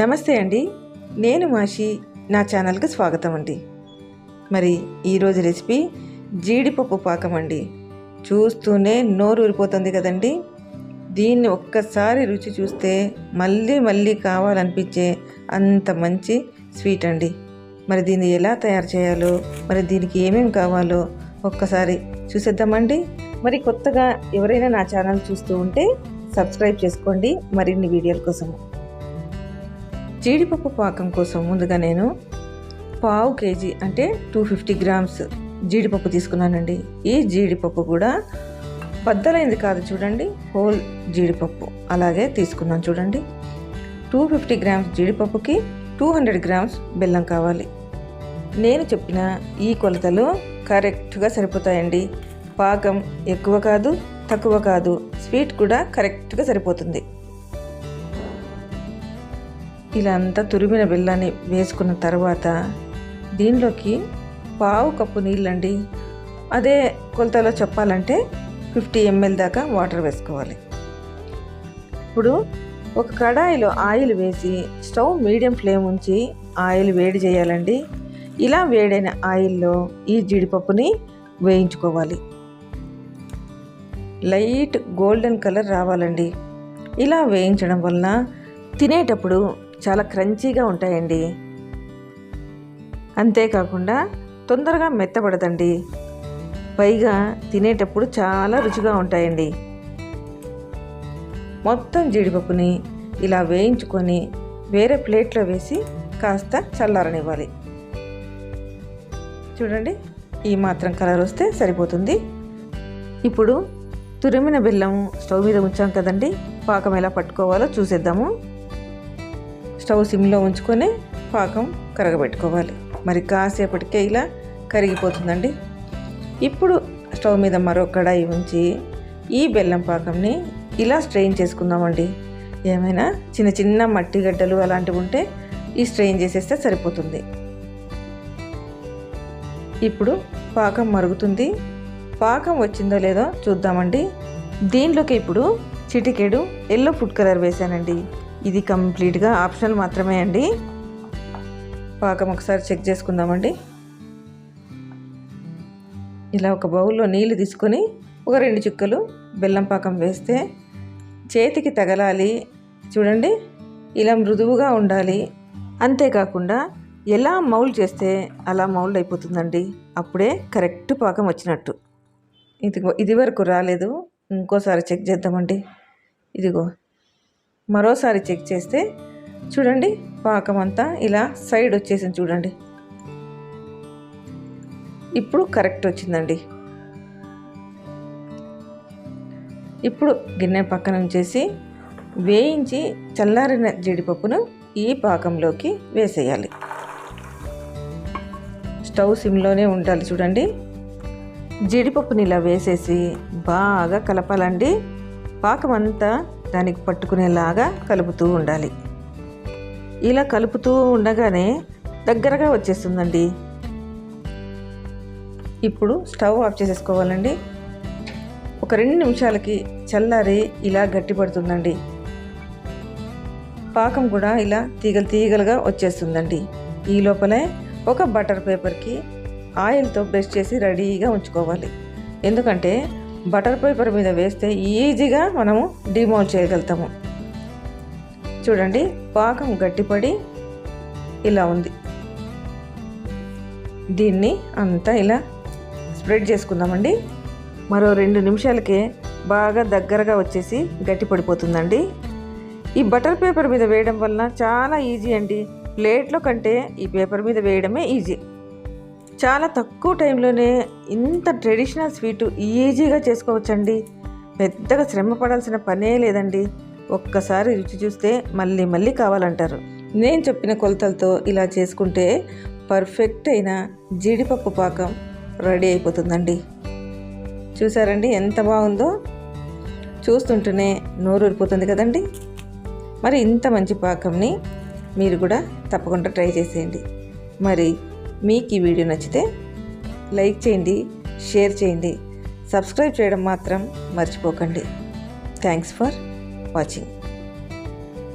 నమస్తే అండి. నేను మాషి నా ఛానల్కి స్వాగతం అండి. మరి ఈరోజు రెసిపీ జీడిపప్పు పాకం అండి. చూస్తూనే నోరు ఊరిపోతుంది కదండి. దీన్ని ఒక్కసారి రుచి చూస్తే మళ్ళీ మళ్ళీ కావాలనిపించే అంత మంచి స్వీట్ అండి. మరి దీన్ని ఎలా తయారు చేయాలో మరి దీనికి ఏమేమి కావాలో ఒక్కసారి చూసేద్దామండి. మరి కొత్తగా ఎవరైనా నా ఛానల్ చూస్తూ ఉంటే సబ్స్క్రైబ్ చేసుకోండి. మరిన్ని వీడియోల కోసం జీడిపప్పు పాకం కోసం ముందుగా నేను పావు కేజీ అంటే టూ ఫిఫ్టీ గ్రామ్స్ జీడిపప్పు తీసుకున్నానండి. ఈ జీడిపప్పు కూడా బద్దలైంది కాదు చూడండి హోల్ జీడిపప్పు అలాగే తీసుకున్నాను చూడండి. టూ ఫిఫ్టీ గ్రామ్స్ జీడిపప్పుకి టూ హండ్రెడ్ గ్రామ్స్ బెల్లం కావాలి. నేను చెప్పిన ఈ కొలతలు కరెక్ట్గా సరిపోతాయండి. పాకం ఎక్కువ కాదు తక్కువ కాదు. స్వీట్ కూడా కరెక్ట్గా సరిపోతుంది. ఇలా అంతా తురిమిన బెల్లాన్ని వేసుకున్న తర్వాత దీనిలోకి పావు కప్పు నీళ్ళండి. అదే కొలతలో చెప్పాలంటే ఫిఫ్టీ ఎంఎల్ దాకా వాటర్ వేసుకోవాలి. ఇప్పుడు ఒక కడాయిలో ఆయిల్ వేసి స్టవ్ మీడియం ఫ్లేమ్ ఉంచి ఆయిల్ వేడి చేయాలండి. ఇలా వేడైన ఆయిల్లో ఈ జీడిపప్పుని వేయించుకోవాలి. లైట్ గోల్డెన్ కలర్ రావాలండి. ఇలా వేయించడం వలన తినేటప్పుడు చాలా క్రంచీగా ఉంటాయండి. అంతేకాకుండా తొందరగా మెత్తబడదండి. పైగా తినేటప్పుడు చాలా రుచిగా ఉంటాయండి. మొత్తం జీడిపప్పుని ఇలా వేయించుకొని వేరే ప్లేట్లో వేసి కాస్త చల్లారనివ్వాలి. చూడండి ఈ మాత్రం కలర్ వస్తే సరిపోతుంది. ఇప్పుడు తురిమిన బెల్లం స్టవ్ మీద ఉంచాం కదండి. పాకం ఎలా పట్టుకోవాలో చూసేద్దాము. స్టవ్ సిమ్లో ఉంచుకొని పాకం కరగబెట్టుకోవాలి. మరి కాసేపటికే ఇలా కరిగిపోతుందండి. ఇప్పుడు స్టవ్ మీద మరో కడాయి ఉంచి ఈ బెల్లం పాకంని ఇలా స్ట్రెయిన్ చేసుకుందామండి. ఏమైనా చిన్న చిన్న మట్టి గడ్డలు అలాంటివి ఉంటే ఈ స్ట్రెయిన్ చేసేస్తే సరిపోతుంది. ఇప్పుడు పాకం మరుగుతుంది. పాకం వచ్చిందో లేదో చూద్దామండి. దీనిలోకి ఇప్పుడు చిటికెడు ఎల్లో ఫుడ్ కలర్ వేసానండి ఇది కంప్లీట్గా ఆప్షనల్ మాత్రమే అండి. పాకం ఒకసారి చెక్ చేసుకుందామండి. ఇలా ఒక బౌల్లో నీళ్ళు తీసుకొని ఒక రెండు చుక్కలు బెల్లం పాకం వేస్తే చేతికి తగలాలి. చూడండి ఇలా మృదువుగా ఉండాలి. అంతేకాకుండా ఎలా మౌల్డ్ చేస్తే అలా మౌల్డ్ అయిపోతుందండి. అప్పుడే కరెక్ట్ పాకం వచ్చినట్టు. ఇదిగో ఇది వరకు రాలేదు. ఇంకోసారి చెక్ చేద్దామండి. ఇదిగో మరోసారి చెక్ చేస్తే చూడండి పాకం అంతా ఇలా సైడ్ వచ్చేసింది చూడండి. ఇప్పుడు కరెక్ట్ వచ్చిందండి. ఇప్పుడు గిన్నె పక్కన ఉంచేసి వేయించి చల్లారిన జీడిపప్పును ఈ పాకంలోకి వేసేయాలి. స్టవ్ సిమ్లోనే ఉండాలి చూడండి. జీడిపప్పుని ఇలా వేసేసి బాగా కలపాలండి. పాకం అంతా దానికి పట్టుకునేలాగా కలుపుతూ ఉండాలి. ఇలా కలుపుతూ ఉండగానే దగ్గరగా వచ్చేస్తుందండి. ఇప్పుడు స్టవ్ ఆఫ్ చేసేసుకోవాలండి. ఒక రెండు నిమిషాలకి చల్లారి ఇలా గట్టిపడుతుందండి. పాకం కూడా ఇలా తీగలు తీగలుగా వచ్చేస్తుందండి. ఈ లోపలే ఒక బటర్ పేపర్కి ఆయిల్తో బ్రష్ చేసి రెడీగా ఉంచుకోవాలి. ఎందుకంటే బటర్ పేపర్ మీద వేస్తే ఈజీగా మనము డిమోల్డ్ చేయగలుగుతాము. చూడండి పాకం గట్టిపడి ఇలా ఉంది. దీన్ని అంతా ఇలా స్ప్రెడ్ చేసుకుందామండి. మరో రెండు నిమిషాలకే బాగా దగ్గరగా వచ్చేసి గట్టి పడిపోతుందండి ఈ బటర్ పేపర్ మీద వేయడం వలన చాలా ఈజీ అండి. ప్లేట్లో కంటే ఈ పేపర్ మీద వేయడమే ఈజీ. చాలా తక్కువ టైంలోనే ఇంత ట్రెడిషనల్ స్వీట్ ఈజీగా చేసుకోవచ్చండి. పెద్దగా శ్రమ పడాల్సిన పనే లేదండి. ఒక్కసారి రుచి చూస్తే మళ్ళీ మళ్ళీ కావాలంటారు. నేను చెప్పిన కొలతలతో ఇలా చేసుకుంటే పర్ఫెక్ట్ అయిన జీడిపప్పు పాకం రెడీ అయిపోతుందండి. చూసారండి ఎంత బాగుందో? చూస్తుంటేనే నోరు ఊరిపోతుంది కదండి. మరి ఇంత మంచి పాకంని మీరు కూడా తప్పకుండా ట్రై చేసేయండి. మరి మీకు ఈ వీడియో నచ్చితే లైక్ చేయండి షేర్ చేయండి. సబ్స్క్రైబ్ చేయడం మాత్రం మర్చిపోకండి. Thanks for watching